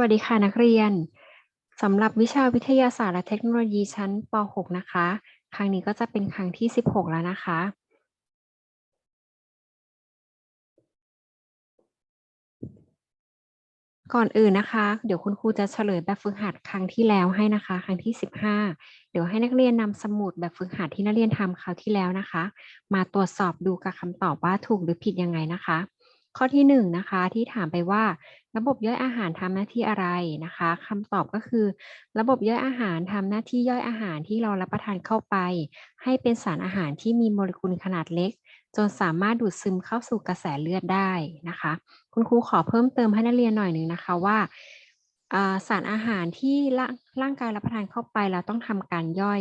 วัสดีค่ะนักเรียนสำหรับวิชาวิทยาศาสตร์และเทคโนโลยีชั้นป .6 นะคะ ครั้งนี้ก็จะเป็นครั้งที่ 16 แล้วนะคะ ก่อนอื่นนะคะ เดี๋ยวคุณครูจะเฉลยแบบฝึกหัดครั้งที่แล้วให้นะคะ ครั้งที่ 15 เดี๋ยวให้นักเรียนนำสมุดแบบฝึกหัดที่นักเรียนทำคราวที่แล้วนะคะ มาตรวจสอบดูกับคำตอบว่าถูกหรือผิดยังไงนะคะ ข้อที่1นงนะคะที่ถามไปว่าระบบย่อยอาหารทำหน้าที่อะไรนะคะคำตอบก็คือ ระบบย่อยอาหารทำหน้าที่ย่อยอาหารที่เรารับประทานเข้าไป ให้เป็นสารอาหารที่มีโมเลกุลขนาดเล็ก จนสามารถดูดซึมเข้าสู่กระแสเลือดได้นะคะ คุณครูขอเพิ่มเติมให้นักเรียนหน่อยหนึ่งนะคะว่าสารอาหารที่ร่างกายรับประทานเข้าไปเราต้องทำการย่อย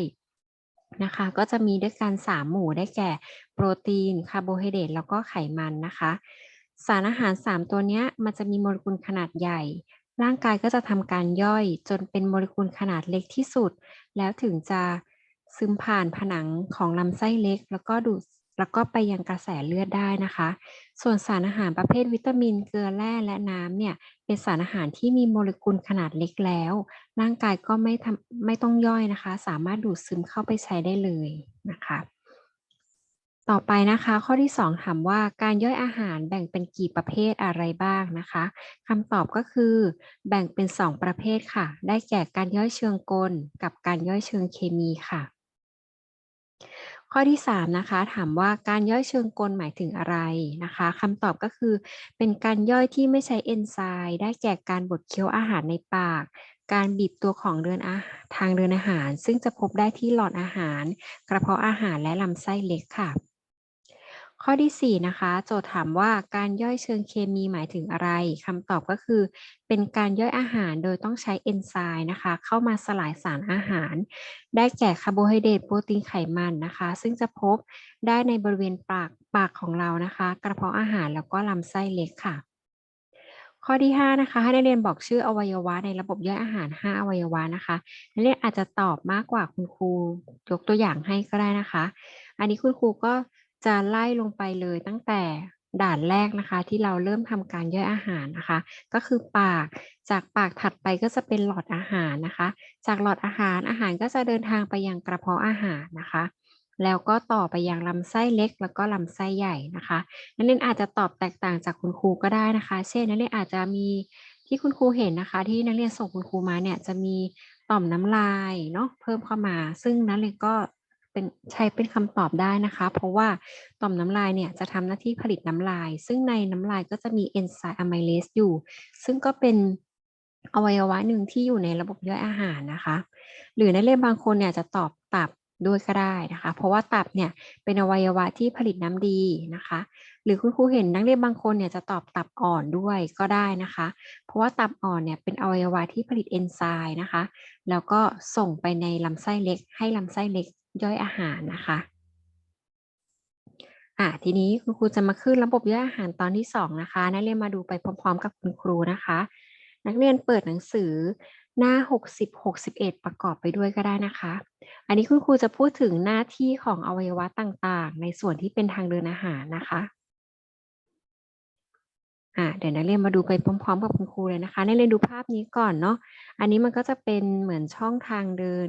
นะคะก็จะมีด้วยกัน3หมู่ได้แก่ โปรตีนคาร์โบไฮเดรตแล้วก็ไขมันนะคะ สารอาหาร 3 ตัวนี้มันจะมีโมเลกุลขนาดใหญ่ ร่างกายก็จะทำการย่อยจนเป็นโมเลกุลขนาดเล็กที่สุด แล้วถึงจะซึมผ่านผนังของลำไส้เล็ก แล้วก็ดูดแล้วก็ไปยังกระแสเลือดได้นะคะ ส่วนสารอาหารประเภทวิตามิน เกลือแร่และน้ำเนี่ย เป็นสารอาหารที่มีโมเลกุลขนาดเล็กแล้ว ร่างกายก็ไม่ทำไม่ต้องย่อยนะคะ สามารถดูดซึมเข้าไปใช้ได้เลยนะคะ ต่อไปนะคะข้อที่ 2 ถามว่าการย่อยอาหารแบ่งเป็นกี่ประเภทอะไรบ้างนะคะคำตอบก็คือ แบ่งเป็น 2 ประเภทค่ะ ได้แก่การย่อยเชิงกล กับการย่อยเชิงเคมีค่ะ ข้อที่ 3 นะคะ ถามว่าการย่อยเชิงกลหมายถึงอะไรนะคะคำตอบก็คือ เป็นการย่อยที่ไม่ใช้เอนไซม์ได้แก่การบดเคี้ยวอาหารในปากการบีบตัวของเดินอาทางเดินอาหาร ซึ่งจะพบได้ที่หลอดอาหาร กระเพาะอาหารและลำไส้เล็กค่ะ ข้อที่ 4 นะคะ โจทย์ถามว่าการย่อยเชิงเคมีหมายถึงอะไรคำตอบก็คือ เป็นการย่อยอาหารโดยต้องใช้เอนไซม์นะคะ เข้ามาสลายสารอาหาร ได้แก่คาร์โบไฮเดรตโปรตีนไขมันนะคะ ซึ่งจะพบได้ในบริเวณปากปากของเรานะคะ กระเพาะอาหารแล้วก็ลำไส้เล็กค่ะ ข้อที่ 5 นะคะ ให้นักเรียนบอกชื่ออวัยวะในระบบย่อยอาหาร 5 อวัยวะนะคะนักเรียนอาจจะตอบมากกว่าคุณครูยกตัวอย่างให้ก็ได้นะคะ อันนี้คุณครูก็ จะไล่ลงไปเลยตั้งแต่ด่านแรกนะคะ ที่เราเริ่มทำการย่อยอาหารนะคะ ก็คือปากจากปากถัดไปก็จะเป็นหลอดอาหารนะคะ จากหลอดอาหารอาหารก็จะเดินทางไปยังกระเพาะอาหารนะคะ แล้วก็ต่อไปยังลำไส้เล็ก แล้วก็ลำไส้ใหญ่นะคะนักเรียนอาจจะตอบแตกต่างจากคุณครูก็ได้นะคะ เช่นนักเรียนอาจจะมีที่คุณครูเห็นนะคะ ที่นักเรียนส่งคุณครูมาเนี่ยจะมีต่อมน้ำลายเนาะเพิ่มเข้ามา ซึ่งนักเรียนก็ เป็นใช้เป็นคำตอบได้นะคะ เพราะว่าต่อมน้ำลายเนี่ยจะทำหน้าที่ผลิตน้ำลาย ซึ่งในน้ำลายก็จะมีเอนไซม์อะไมเลสอยู่ ซึ่งก็เป็นอวัยวะหนึ่งที่อยู่ในระบบย่อยอาหารนะคะ หรือนักเรียนบางคนเนี่ยจะตอบตับด้วยก็ได้นะคะ เพราะว่าตับเนี่ยเป็นอวัยวะที่ผลิตน้ำดีนะคะ หรือคุณครูเห็นนักเรียนบางคนเนี่ยจะตอบตับอ่อนด้วยก็ได้นะคะ เพราะว่าตับอ่อนเนี่ยเป็นอวัยวะที่ผลิตเอนไซม์นะคะ แล้วก็ส่งไปในลำไส้เล็ก ให้ลำไส้เล็ก ย่อยอาหารนะคะอะทีนี้คุณครูจะมาขึ้นระบบย่อยอาหารตอนที่2นะคะนักเรียนมาดูไปพร้อม ๆ กับคุณครูนะคะ นักเรียนเปิดหนังสือหน้า 60 61 ประกอบไปด้วยก็ได้นะคะ อันนี้คุณครูจะพูดถึงหน้าที่ของอวัยวะต่างๆ ในส่วนที่เป็นทางเดินอาหารนะคะอ่าเดี๋ยวนักเรียนมาดูไปพร้อม ๆ กับคุณครูเลยนะคะนักเรียนดูภาพนี้ก่อนเนาะ อันนี้มันก็จะเป็นเหมือนช่องทางเดิน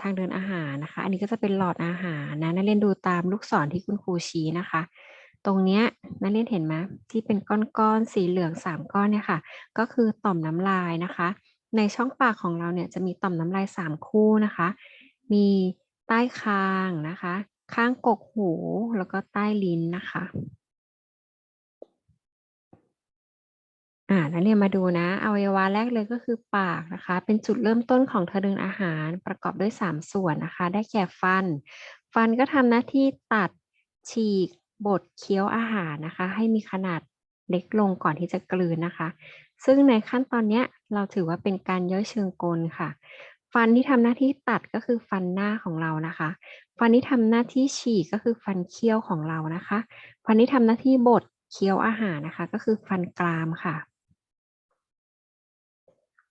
ทางเดินอาหารนะคะ อันนี้ก็จะเป็นหลอดอาหารนะนักเรียนดูตามลูกศรที่คุณครูชี้นะคะ ตรงเนี้ยนักเรียนเห็นไหมที่เป็นก้อนๆสีเหลืองสามก้อนเนี่ยค่ะ ก็คือต่อมน้ำลายนะคะ ในช่องปากของเราเนี่ยจะมีต่อมน้ำลายสามคู่นะคะ มีใต้คางนะคะ ข้างกกหูแล้วก็ใต้ลิ้นนะคะ อ่านักเรียนมาดูนะอวัยวะแรกเลยก็คือปากนะคะ เป็นจุดเริ่มต้นของทางเดินอาหารประกอบด้วย 3 ส่วนนะคะ ได้แก่ฟัน ฟันก็ทำหน้าที่ตัดฉีกบดเคี้ยวอาหารนะคะ ให้มีขนาดเล็กลงก่อนที่จะกลืนนะคะ ซึ่งในขั้นตอนเนี้ยเราถือว่าเป็นการย่อยเชิงกลค่ะ ฟันที่ทำหน้าที่ตัดก็คือฟันหน้าของเรานะคะ ฟันที่ทำหน้าที่ฉีกก็คือฟันเคี้ยวของเรานะคะ ฟันที่ทำหน้าที่บดเคี้ยวอาหารนะคะ ก็คือฟันกรามค่ะ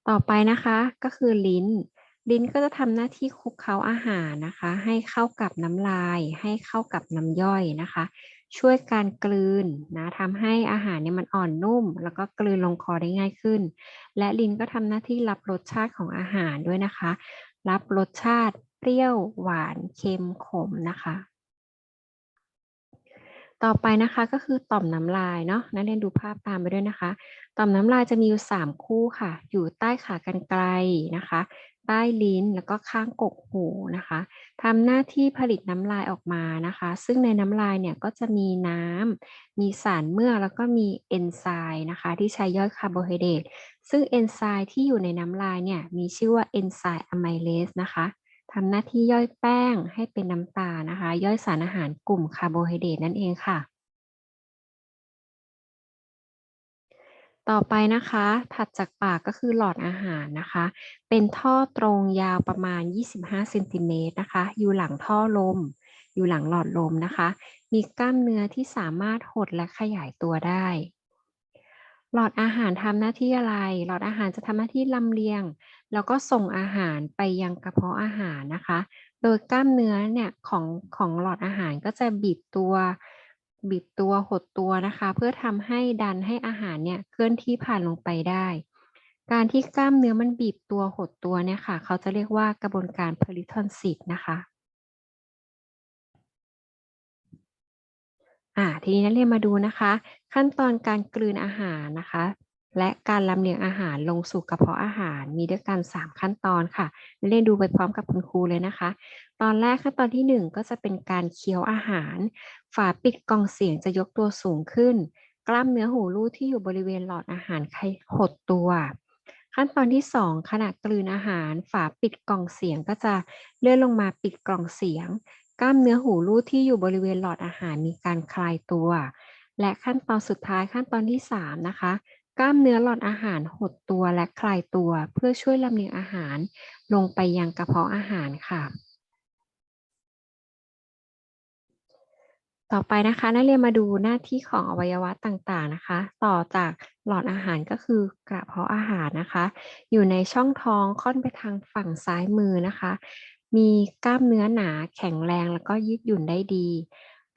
ต่อไปนะคะก็คือลิ้น ลิ้นก็จะทำหน้าที่คลุกเคล้าอาหารนะคะ ให้เข้ากับน้ำลาย ให้เข้ากับน้ำย่อยนะคะ ช่วยการกลืนนะทำให้อาหารเนี่ยมันอ่อนนุ่ม แล้วก็กลืนลงคอได้ง่ายขึ้น และลิ้นก็ทำหน้าที่รับรสชาติของอาหารด้วยนะคะ รับรสชาติเปรี้ยวหวานเค็มขมนะคะ ต่อไปนะคะก็คือต่อมน้ำลายเนาะนักเรียนดูภาพตามไปด้วยนะคะ ต่อมน้ำลายจะมีอยู่ 3 คู่ค่ะ อยู่ใต้ขากรรไกรนะคะ ใต้ลิ้นแล้วก็ข้างกกหูนะคะทำหน้าที่ผลิตน้ำลายออกมานะคะ ซึ่งในน้ำลายเนี่ยก็จะมีน้ำมีสารเมื่อแล้วก็มีเอนไซม์นะคะ ที่ใช้ย่อยคาร์โบไฮเดรตซึ่งเอนไซม์ที่อยู่ในน้ำลายเนี่ยมีชื่อว่าเอนไซม์อะไมเลสนะคะ ทำหน้าที่ย่อยแป้งให้เป็นน้ำตาลนะคะ ย่อยสารอาหารกลุ่มคาร์โบไฮเดรตนั่นเองค่ะ ต่อไปนะคะ ถัดจากปากก็คือหลอดอาหารนะคะ เป็นท่อตรงยาวประมาณ 25เซนติเมตรนะคะ อยู่หลังท่อลม อยู่หลังหลอดลมนะคะ มีกล้ามเนื้อที่สามารถหดและขยายตัวได้ หลอดอาหารทำหน้าที่อะไร หลอดอาหารจะทำหน้าที่ลำเลียง แล้วก็ส่งอาหารไปยังกระเพาะอาหารนะคะ โดยกล้ามเนื้อเนี่ยของของหลอดอาหารก็จะบีบตัวบีบตัวหดตัวนะคะ เพื่อทำให้ดันให้อาหารเนี่ยเคลื่อนที่ผ่านลงไปได้ การที่กล้ามเนื้อมันบีบตัวหดตัวเนี่ยค่ะ เขาจะเรียกว่ากระบวนการเพริทอนซิสนะคะอ่าทีนี้นักเรียนมาดูนะคะ ขั้นตอนการกลืนอาหารนะคะ และการลำเลียงอาหารลงสู่กระเพาะอาหารมีด้วยกัน 3 ขั้นตอนค่ะเรียนดูไปพร้อมกับคุณครูเลยนะคะ ตอนแรกขั้นตอนที่ 1 ก็จะเป็นการเคี้ยวอาหาร ฝาปิดกล่องเสียงจะยกตัวสูงขึ้น กล้ามเนื้อหูรูดที่อยู่บริเวณหลอดอาหารหดตัว ขั้นตอนที่ 2 ขณะกลืนอาหาร ฝาปิดกล่องเสียงก็จะเลื่อนลงมาปิดกล่องเสียง กล้ามเนื้อหูรูดที่อยู่บริเวณหลอดอาหารมีการคลายตัว และขั้นตอนสุดท้ายขั้นตอนที่ 3 นะคะ กล้ามเนื้อหลอดอาหารหดตัวและคลายตัว เพื่อช่วยลำเลียงอาหาร ลงไปยังกระเพาะอาหารค่ะ ต่อไปนะคะนักเรียนมาดูหน้าที่ของอวัยวะต่างๆนะคะ ต่อจากหลอดอาหารก็คือกระเพาะอาหารนะคะ อยู่ในช่องท้องค่อนไปทางฝั่งซ้ายมือนะคะ มีกล้ามเนื้อหนาแข็งแรงแล้วก็ยืดหยุ่นได้ดี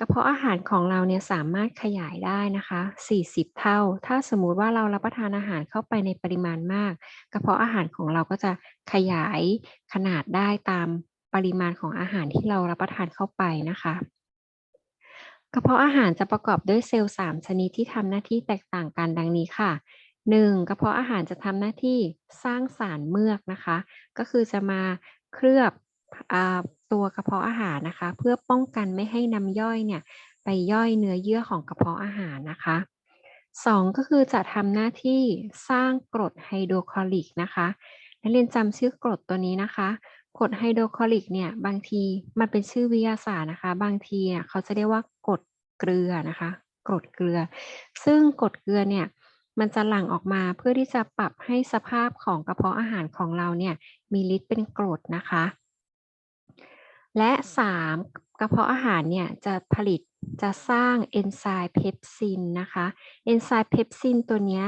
กระเพาะอาหารของเราเนี่ยสามารถขยายได้นะคะ 40 เท่า ถ้าสมมุติว่าเรารับประทานอาหารเข้าไปในปริมาณมาก กระเพาะอาหารของเราก็จะขยายขนาดได้ตามปริมาณของอาหารที่เรารับประทานเข้าไปนะคะ กระเพาะอาหารจะประกอบด้วยเซลล์ 3 ชนิดที่ทำหน้าที่แตกต่างกันดังนี้ค่ะ 1. กระเพาะอาหารจะทำหน้าที่สร้างสารเมือกนะคะ ก็คือจะมาเคลือบ ตัวกระเพาะอาหารนะคะ เพื่อป้องกันไม่ให้น้ำย่อยเนี่ยไปย่อยเนื้อเยื่อของกระเพาะอาหารนะคะ 2. ก็คือจะทำหน้าที่สร้างกรดไฮโดรคลอริกนะคะนักเรียนจำชื่อกรดตัวนี้นะคะกรดไฮโดรคลอริกเนี่ยบางทีมันเป็นชื่อวิทยาศาสตร์นะคะ บางทีเนี่ยเขาจะเรียกว่ากรดเกลือนะคะกรดเกลือ ซึ่งกรดเกลือเนี่ยมันจะหลั่งออกมาเพื่อที่จะปรับให้สภาพของกระเพาะอาหารของเราเนี่ยมีฤทธิ์เป็นกรดนะคะ และ 3. กระเพาะอาหารเนี่ยจะผลิตจะสร้างเอนไซม์เพปซินนะคะเอนไซม์เพปซินตัวเนี้ย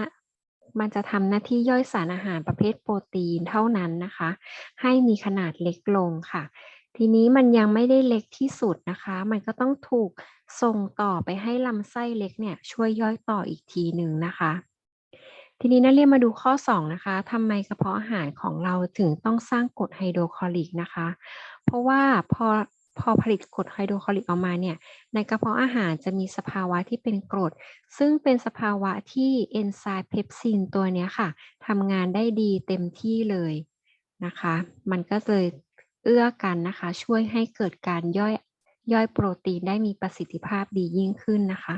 มันจะทำหน้าที่ย่อยสารอาหารประเภทโปรตีนเท่านั้นนะคะ ให้มีขนาดเล็กลงค่ะ ทีนี้มันยังไม่ได้เล็กที่สุดนะคะ มันก็ต้องถูกส่งต่อไปให้ลำไส้เล็กเนี่ยช่วยย่อยต่ออีกทีหนึ่งนะคะ ทีนี้นักเรียนมาดูข้อ 2 นะคะทำไมกระเพาะอาหารของเราถึงต้องสร้างกรดไฮโดรคลอริกนะคะ เพราะว่าพอพอผลิตกรดไฮโดรคลอริกออกมาเนี่ย ในกระเพาะอาหารจะมีสภาวะที่เป็นกรด ซึ่งเป็นสภาวะที่เอนไซม์เพปซินตัวนี้ค่ะทำงานได้ดีเต็มที่เลยนะคะ มันก็เลยเอื้อกันนะคะ ช่วยให้เกิดการย่อยย่อยโปรตีนได้มีประสิทธิภาพดียิ่งขึ้นนะคะ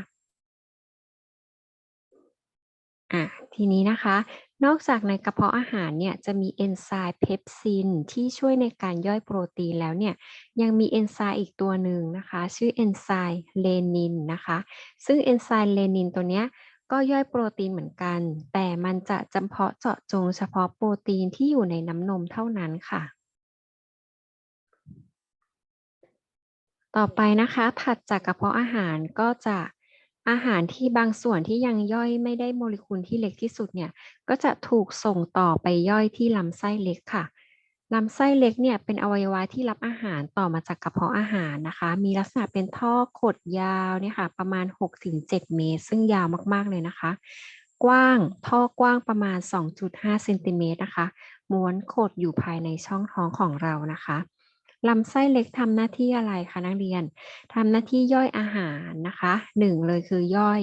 อะทีนี้นะคะ นอกจากในกระเพาะอาหารเนี่ยจะมีเอนไซม์เพปซินที่ช่วยในการย่อยโปรตีนแล้วเนี่ยยังมีเอนไซม์อีกตัวหนึ่งนะคะ ชื่อเอนไซม์เลนินนะคะ ซึ่งเอนไซม์เลนินตัวเนี้ยก็ย่อยโปรตีนเหมือนกัน แต่มันจะจำเพาะเจาะจงเฉพาะโปรตีนที่อยู่ในน้ำนมเท่านั้นค่ะ ต่อไปนะคะถัดจากกระเพาะอาหารก็จะ อาหารที่บางส่วนที่ยังย่อยไม่ได้โมเลกุลที่เล็กที่สุดเนี่ยก็จะถูกส่งต่อไปย่อยที่ลำไส้เล็กค่ะลำไส้เล็กเนี่ยเป็นอวัยวะที่รับอาหารต่อมาจากกระเพาะอาหารนะคะ มีลักษณะเป็นท่อขดยาวเนี่ยค่ะประมาณ 6-7 เมตร ซึ่งยาวมากๆเลยนะคะ กว้างท่อกว้างประมาณ 2.5 เซนติเมตรนะคะ ม้วนขดอยู่ภายในช่องท้องของเรานะคะ ลำไส้เล็กทำหน้าที่อะไรคะนักเรียนทำหน้าที่ย่อยอาหารนะคะหนึ่งเลยคือย่อย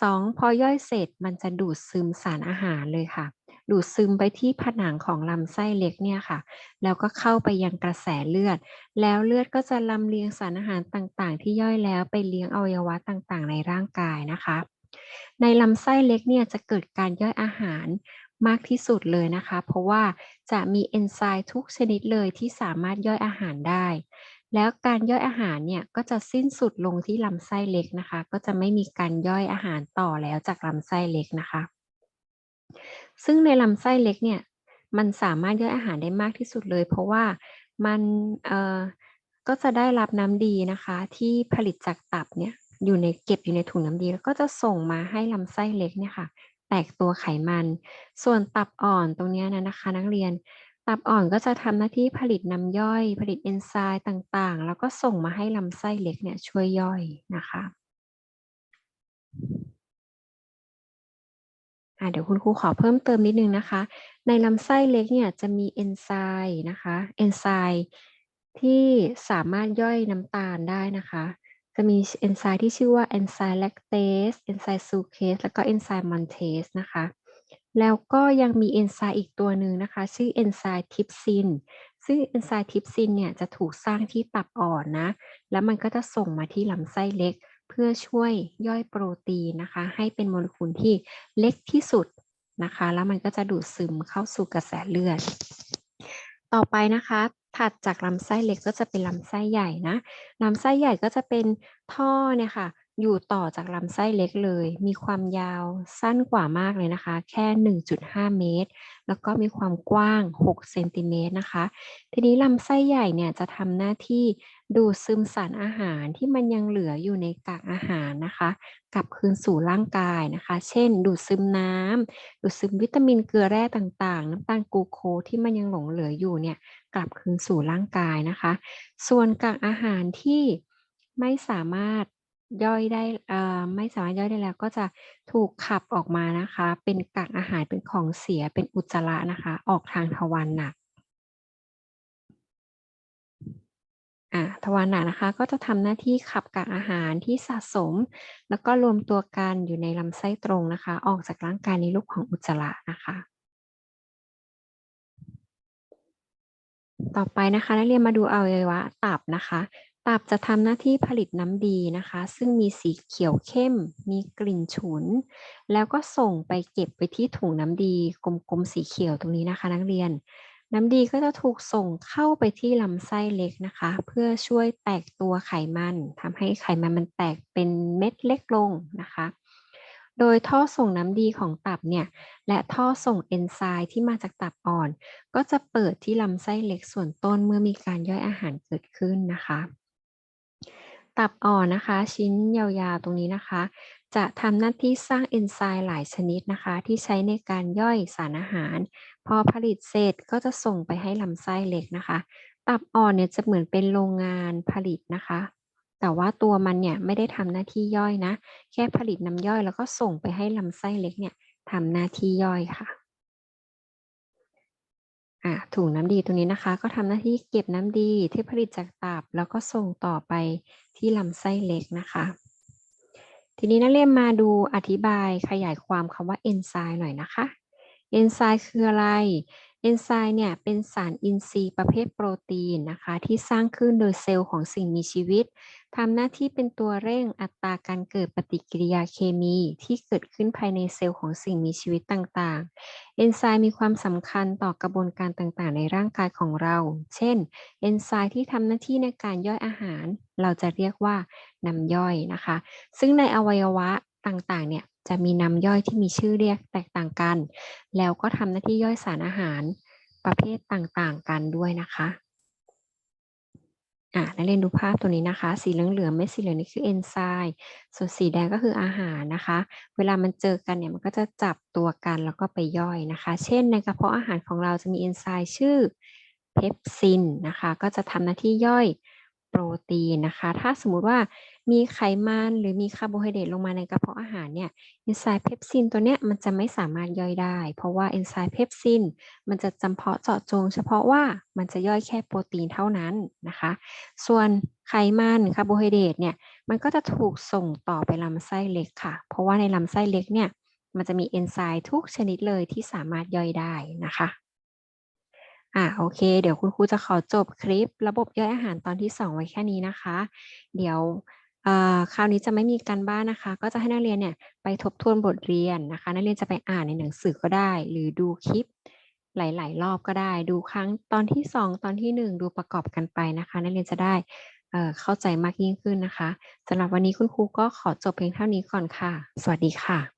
สองพอย่อยเสร็จมันจะดูดซึมสารอาหารเลยค่ะ ดูดซึมไปที่ผนังของลำไส้เล็กเนี่ยค่ะ แล้วก็เข้าไปยังกระแสเลือด แล้วเลือดก็จะลำเลียงสารอาหารต่างๆ ที่ย่อยแล้วไปเลี้ยงอวัยวะต่างๆ ในร่างกายนะคะ ในลำไส้เล็กเนี่ยจะเกิดการย่อยอาหาร มากที่สุดเลยนะคะ เพราะว่าจะมีเอนไซม์ทุกชนิดเลยที่สามารถย่อยอาหารได้ แล้วการย่อยอาหารเนี่ยก็จะสิ้นสุดลงที่ลำไส้เล็กนะคะ ก็จะไม่มีการย่อยอาหารต่อแล้วจากลำไส้เล็กนะคะ ซึ่งในลำไส้เล็กเนี่ยมันสามารถย่อยอาหารได้มากที่สุดเลย เพราะว่ามันเอ่อก็จะได้รับน้ำดีนะคะ ที่ผลิตจากตับเนี่ยอยู่ในเก็บอยู่ในถุงน้ำดี แล้วก็จะส่งมาให้ลำไส้เล็กเนี่ยค่ะ แตกตัวไขมัน ส่วนตับอ่อนตรงนี้นะนะคะนักเรียน ตับอ่อนก็จะทำหน้าที่ผลิตน้ำย่อย ผลิตเอนไซม์ต่างๆ แล้วก็ส่งมาให้ลำไส้เล็กเนี่ยช่วยย่อยนะคะเดี๋ยวคุณครูขอเพิ่มเติมนิดนึงนะคะ ในลำไส้เล็กเนี่ยจะมีเอนไซม์นะคะ เอนไซม์ที่สามารถย่อยน้ำตาลได้นะคะ จะมีเอนไซม์ที่ชื่อว่าเอนไซม์แลคเตสเอนไซม์ซูเคสแล้วก็เอนไซม์มอนเทสนะคะแล้วก็ยังมีเอนไซม์อีกตัวหนึ่งนะคะ ชื่อเอนไซม์ทิปซินซึ่งเอนไซม์ทิปซินเนี่ยจะถูกสร้างที่ตับอ่อนนะ แล้วมันก็จะส่งมาที่ลำไส้เล็ก เพื่อช่วยย่อยโปรตีนนะคะ ให้เป็นโมเลกุลที่เล็กที่สุดนะคะ แล้วมันก็จะดูดซึมเข้าสู่กระแสเลือด ต่อไปนะคะ ถัดจากลำไส้เล็กก็จะเป็นลำไส้ใหญ่นะลำไส้ใหญ่ก็จะเป็นท่อเนี่ยค่ะ อยู่ต่อจากลำไส้เล็กเลย มีความยาวสั้นกว่ามากเลยนะคะ แค่ 1.5 เมตร แล้วก็มีความกว้าง 6 เซนติเมตรนะคะ ทีนี้ลำไส้ใหญ่เนี่ยจะทำหน้าที่ดูดซึมสารอาหารที่มันยังเหลืออยู่ในกากอาหารนะคะ กลับคืนสู่ร่างกายนะคะ เช่น ดูดซึมน้ำดูดซึมวิตามินเกลือแร่ต่างๆ น้ำตาลกูโคที่มันยังหลงเหลืออยู่เนี่ย กลับคืนสู่ร่างกายนะคะ ส่วนกากอาหารที่ไม่สามารถย่อยได้ไม่สามารถย่อยได้แล้วก็จะถูกขับออกมานะคะ เป็นกากอาหารเป็นของเสียเป็นอุจจาระนะคะ ออกทางทวารหนักอ่าทวารหนักนะคะก็จะทำหน้าที่ขับกากอาหารที่สะสม แล้วก็รวมตัวกันอยู่ในลำไส้ตรงนะคะ ออกจากร่างกายในรูปของอุจจาระนะคะ ต่อไปนะคะ นักเรียนมาดูอวัยวะตับนะคะ ตับจะทำหน้าที่ผลิตน้ำดีนะคะ ซึ่งมีสีเขียวเข้ม มีกลิ่นฉุน แล้วก็ส่งไปเก็บไปที่ถุงน้ำดีกลมๆสีเขียวตรงนี้นะคะ นักเรียน น้ำดีก็จะถูกส่งเข้าไปที่ลำไส้เล็กนะคะ เพื่อช่วยแตกตัวไขมันทำให้ไขมันมันแตกเป็นเม็ดเล็กลงนะคะ โดยท่อส่งน้ำดีของตับเนี่ย และท่อส่งเอนไซม์ที่มาจากตับอ่อน ก็จะเปิดที่ลำไส้เล็กส่วนต้นเมื่อมีการย่อยอาหารเกิดขึ้นนะคะ ตับอ่อนนะคะ ชิ้นยาวๆตรงนี้นะคะ จะทำหน้าที่สร้างเอนไซม์หลายชนิดนะคะ ที่ใช้ในการย่อยสารอาหาร พอผลิตเสร็จก็จะส่งไปให้ลำไส้เล็กนะคะ ตับอ่อนเนี่ยจะเหมือนเป็นโรงงานผลิตนะคะ แต่ว่าตัวมันเนี่ยไม่ได้ทำหน้าที่ย่อยนะ แค่ผลิตน้ำย่อยแล้วก็ส่งไปให้ลำไส้เล็กเนี่ยทำหน้าที่ย่อยค่ะ่ะถุงน้ำดีตรงนี้นะคะก็ทำหน้าที่เก็บน้ำดีที่ผลิตจากตับ แล้วก็ส่งต่อไปที่ลำไส้เล็กนะคะ ทีนี้นักเรียนมาดูอธิบายขยายความคำว่าเอนไซม์หน่อยนะคะ เอนไซม์คืออะไร เอนไซม์เนี่ยเป็นสารอินทรีย์ประเภทโปรตีนนะคะที่สร้างขึ้นโดยเซลล์ของสิ่งมีชีวิตทำหน้าที่เป็นตัวเร่งอัตราการเกิดปฏิกิริยาเคมีที่เกิดขึ้นภายในเซลล์ของสิ่งมีชีวิตต่างๆ เอนไซม์มีความสำคัญต่อกระบวนการต่างๆ ในร่างกายของเรา เช่น เอนไซม์ที่ทำหน้าที่ในการย่อยอาหาร เราจะเรียกว่าน้ำย่อยนะคะ ซึ่งในอวัยวะต่างๆ เนี่ย จะมีน้ำย่อยที่มีชื่อเรียกแตกต่างกัน แล้วก็ทำหน้าที่ย่อยสารอาหารประเภทต่างๆกันด้วยนะคะอะนักเรียนดูภาพตัวนี้นะคะ สีเหลืองๆเม็ดสีเหลืองนี่คือเอนไซม์ส่วนสีแดงก็คืออาหารนะคะ เวลามันเจอกันเนี่ยมันก็จะจับตัวกันแล้วก็ไปย่อยนะคะ เช่นในกระเพาะอาหารของเราจะมีเอนไซม์ชื่อเพปซินนะคะ ก็จะทำหน้าที่ย่อย รตีนนะคะ ถ้าสมมุติว่ามีไขมันหรือมีคาร์โบไฮเดรตลงมาในกระเพาะอาหารเนี่ยเอนไซม์เพปซินตัวเนี้ยมันจะไม่สามารถย่อยได้ เพราะว่าเอนไซม์เพปซินมันจะจำเพาะเจาะจง เฉพาะว่ามันจะย่อยแค่โปรตีนเท่านั้นนะคะ ส่วนไขมันคาร์โบไฮเดรตเนี่ยมันก็จะถูกส่งต่อไปลำไส้เล็กค่ะ เพราะว่าในลำไส้เล็กเนี่ยมันจะมีเอนไซม์ทุกชนิดเลยที่สามารถย่อยได้นะคะ อ่าโอเค เดี๋ยวคุณครูจะขอจบคลิประบบย่อยอาหารตอนที่ 2 ไว้แค่นี้นะคะ เดี๋ยวคราวนี้จะไม่มีการบ้านนะคะ ก็จะให้นักเรียนเนี่ยไปทบทวนบทเรียนนะคะ นักเรียนจะไปอ่านในหนังสือก็ได้ หรือดูคลิปหลาย ๆ รอบก็ได้ ดูครั้งตอนที่ 2 ตอนที่ 1 ดูประกอบกันไปนะคะ นักเรียนจะได้เข้าใจมากยิ่งขึ้นนะคะสำหรับวันนี้คุณครูก็ขอจบเพียงเท่านี้ก่อนค่ะ สวัสดีค่ะ